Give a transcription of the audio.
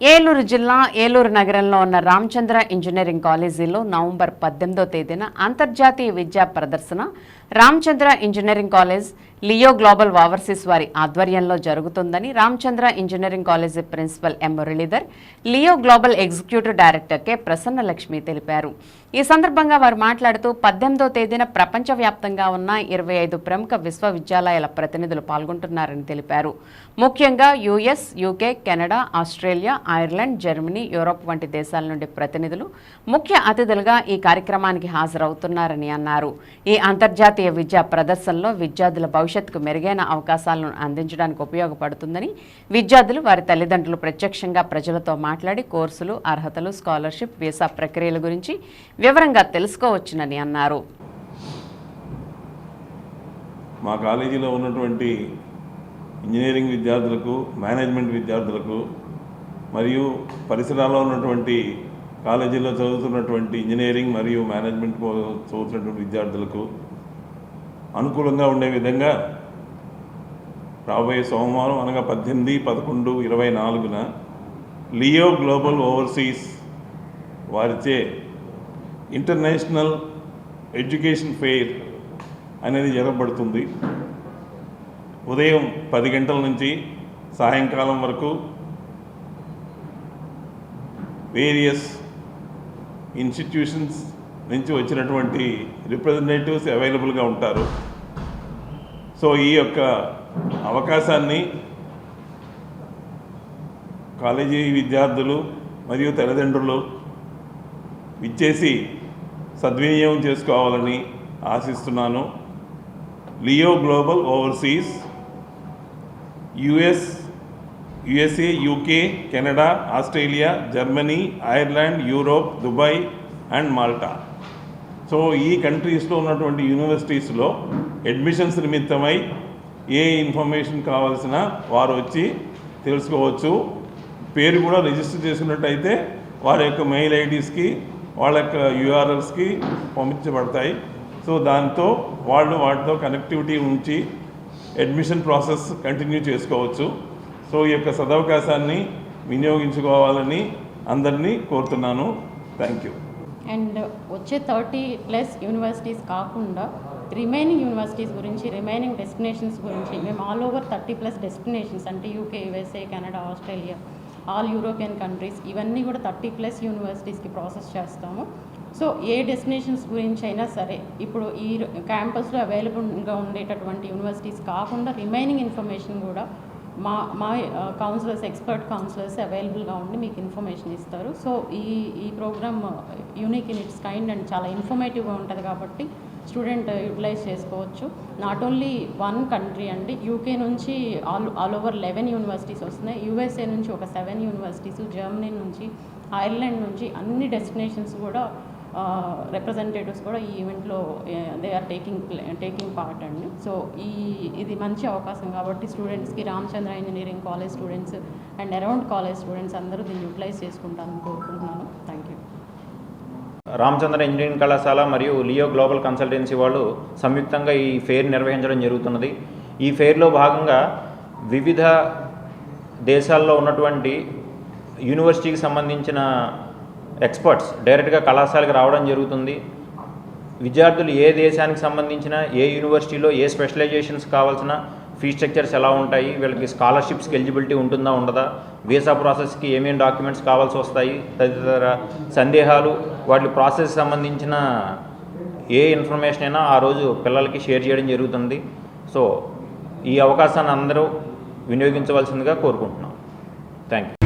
ఏలూరు జిల్లా ఏలూరు నగరంలో ఉన్న రామచంద్ర ఇంజనీరింగ్ కాలేజీలో నవంబర్ పద్దెనిమిదో తేదీన అంతర్జాతీయ విద్యా ప్రదర్శన Ramachandra engineering college Leo global overseas వారి ఆధ్వర్యంలో జరుగుతుందని Ramachandra engineering college principal M Muralidhar Leo global executive director K Prasannalakshmi తెలిపారు. ఈ సందర్భంగా వారు మాట్లాడుతూ పద్దెనిమిదో తేదీన ప్రపంచవ్యాప్తంగా ఉన్న ఇరవై ఐదు ప్రముఖ విశ్వవిద్యాలయాల ప్రతినిధులు పాల్గొంటున్నారని తెలిపారు. ముఖ్యంగా US UK Canada Australia Ireland Germany Europe వంటి దేశాల నుండి ప్రతినిధులు ముఖ్య అతిథులుగా ఈ కార్యక్రమానికి హాజరవుతున్నారని అన్నారు. ఈ అంతర్జాతీయ విద్యా ప్రదర్శనలో విద్యార్థుల భవిష్యత్తుకు మెరుగైన అవకాశాలను అందించడానికి ఉపయోగపడుతుందని విద్యార్థులు వారి తల్లిదండ్రులు ప్రత్యక్షంగా ప్రజలతో మాట్లాడి కోర్సులు అర్హతలు స్కాలర్షిప్ వీసా ప్రక్రియల గురించి వివరంగా తెలుసుకోవచ్చునని అన్నారు. మా కాలేజీలో ఉన్నటువంటి ఇంజనీరింగ్ విద్యార్థులకు మేనేజ్మెంట్ విద్యార్థులకు మరియు పరిసరాల్లో ఉన్నటువంటి కాలేజీలో చదువుతున్నటువంటి ఇంజనీరింగ్ మరియు మేనేజ్మెంట్ చదువుతున్నటువంటి విద్యార్థులకు అనుకూలంగా ఉండే విధంగా రాబోయే సోమవారం అనగా పద్దెనిమిది పదకొండు ఇరవై నాలుగున లియో గ్లోబల్ ఓవర్సీస్ వారిచే ఇంటర్నేషనల్ ఎడ్యుకేషన్ ఫెయిర్ అనేది జరగబడుతుంది. ఉదయం పది గంటల నుంచి సాయంకాలం వరకు వేరియస్ ఇన్స్టిట్యూషన్స్ నుంచి వచ్చినటువంటి రిప్రజెంటేటివ్స్ అవైలబుల్గా ఉంటారు. సో ఈ యొక్క అవకాశాన్ని కాలేజీ విద్యార్థులు మరియు తల్లిదండ్రులు ఇచ్చేసి సద్వినియోగం చేసుకోవాలని ఆశిస్తున్నాను. Leo global overseas US USA UK Canada Australia Germany Ireland Europe Dubai and Malta. So ఈ కంట్రీస్లో ఉన్నటువంటి యూనివర్సిటీస్లో అడ్మిషన్స్ నిమిత్తమై ఏ ఇన్ఫర్మేషన్ కావాల్సిన వారు వచ్చి తెలుసుకోవచ్చు. పేరు కూడా రిజిస్టర్ చేసుకున్నట్టయితే వారి యొక్క మెయిల్ ఐడీస్కి వాళ్ళ యొక్క యూఆర్ఎల్స్కి పంపించబడతాయి. సో దాంతో వాళ్ళు వాటితో కనెక్టివిటీ ఉంచి అడ్మిషన్ ప్రాసెస్ కంటిన్యూ చేసుకోవచ్చు. సో ఈ యొక్క సదవకాశాన్ని వినియోగించుకోవాలని అందరినీ కోరుతున్నాను. Thank you. అండ్ వచ్చే థర్టీ ప్లస్ యూనివర్సిటీస్ కాకుండా రిమైనింగ్ యూనివర్సిటీస్ గురించి రిమైనింగ్ డెస్టినేషన్స్ గురించి మేము all over thirty plus destinations అంటే UK USA Canada Australia all European countries ఇవన్నీ కూడా థర్టీ ప్లస్ యూనివర్సిటీస్కి ప్రాసెస్ చేస్తాము. సో ఏ డెస్టినేషన్స్ గురించి అయినా సరే ఇప్పుడు ఈ క్యాంపస్లో అవైలబుల్గా ఉండేటటువంటి యూనివర్సిటీస్ కాకుండా రిమైనింగ్ ఇన్ఫర్మేషన్ కూడా మా మా కౌన్సిలర్స్ ఎక్స్పర్ట్ కౌన్సిలర్స్ అవైలబుల్గా ఉండి మీకు ఇన్ఫర్మేషన్ ఇస్తారు. సో ఈ ఈ programme unique in its kind and చాలా ఇన్ఫర్మేటివ్గా ఉంటుంది కాబట్టి స్టూడెంట్ యూటిలైజ్ చేసుకోవచ్చు. నాట్ ఓన్లీ వన్ కంట్రీ అండి యూకే నుంచి all all over eleven universities వస్తున్నాయి. యూఎస్ఏ నుంచి ఒక సెవెన్ యూనివర్సిటీస్ జర్మనీ నుంచి ఐర్లాండ్ నుంచి అన్ని డెస్టినేషన్స్ కూడా రిప్రజెంటేటివ్స్ కూడా ఈ ఈవెంట్లో they are taking taking part అండి. సో ఈ ఇది మంచి అవకాశం కాబట్టి స్టూడెంట్స్కి Ramachandra engineering college students and around college students అందరూ దీన్ని యూటిలైజ్ చేసుకుంటారని కోరుకుంటున్నాను. థ్యాంక్ యూ రామచంద్ర ఇంజనీరింగ్ కళాశాల మరియు లియో గ్లోబల్ కన్సల్టెన్సీ వాళ్ళు సంయుక్తంగా ఈ ఫెయిర్ నిర్వహించడం జరుగుతున్నది. ఈ ఫెయిర్లో భాగంగా వివిధ దేశాల్లో ఉన్నటువంటి యూనివర్సిటీకి సంబంధించిన ఎక్స్పర్ట్స్ డైరెక్ట్గా కళాశాలకు రావడం జరుగుతుంది. విద్యార్థులు ఏ దేశానికి సంబంధించిన ఏ యూనివర్సిటీలో ఏ స్పెషలైజేషన్స్ కావాల్సిన ఫీ స్ట్రక్చర్స్ ఎలా ఉంటాయి వీళ్ళకి స్కాలర్షిప్స్కి ఎలిజిబిలిటీ ఉంటుందా ఉండదా వీసా ప్రాసెస్కి ఏమేమి డాక్యుమెంట్స్ కావాల్సి వస్తాయి తదితర సందేహాలు వాటి ప్రాసెస్ సంబంధించిన ఏ ఇన్ఫర్మేషన్ అయినా ఆ రోజు పిల్లలకి షేర్ చేయడం జరుగుతుంది. సో ఈ అవకాశాన్ని అందరూ వినియోగించవలసిందిగా కోరుకుంటున్నాం. Thank you